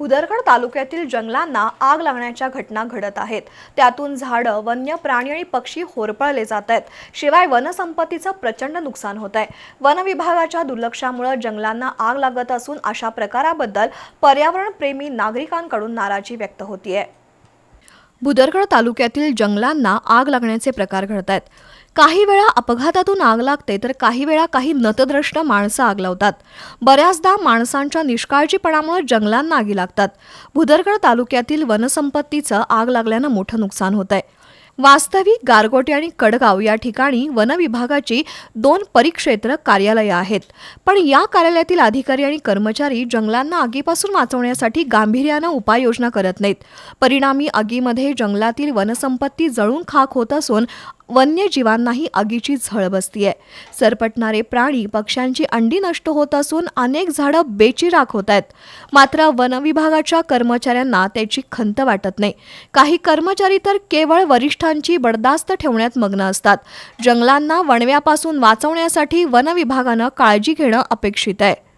पुदरगड तालुक्यातील जंगलांना आग लागण्याच्या घटना घडत आहेत. त्यातून झाडं वन्य प्राणी आणि पक्षी होरपळले जात आहेत. शिवाय वनसंपत्तीचं प्रचंड नुकसान होत आहे. वन विभागाच्या दुर्लक्षामुळे जंगलांना आग लागत असून अशा प्रकाराबद्दल पर्यावरणप्रेमी नागरिकांकडून नाराजी व्यक्त होतीये. भुदरगड तालुक्यातील जंगलांना आग लागण्याचे प्रकार घडत आहेत. काही वेळा अपघातातून आग लागते तर काही वेळा काही नतद्रष्ट माणसं आग लावतात. बऱ्याचदा माणसांच्या निष्काळजीपणामुळे जंगलांना आगी लागतात. भुदरगड तालुक्यातील वनसंपत्तीचं आग लागल्यानं मोठं नुकसान होत आहे वास्तविक गारगोटे आणि कडगाव या ठिकाणी वनविभागाची दोन परिक्षेत्र कार्यालयं आहेत. पण या कार्यालयातील अधिकारी आणि कर्मचारी जंगलांना आगीपासून वाचवण्यासाठी गांभीर्यानं उपाययोजना करत नाहीत. परिणामी आगीमध्ये जंगलातील वनसंपत्ती जळून खाक होत असून वन्यजीवांनाही आगीची झळ बसतीये. सरपटणारे प्राणी पक्ष्यांची अंडी नष्ट होत असून अनेक झाडं बेचिराख होत आहेत. मात्र वनविभागाच्या कर्मचाऱ्यांना त्याची खंत वाटत नाही. काही कर्मचारी तर केवळ वरिष्ठांची बडदास्त ठेवण्यात मग्न असतात. जंगलांना वणव्यापासून वाचवण्यासाठी वनविभागानं काळजी घेणं अपेक्षित आहे.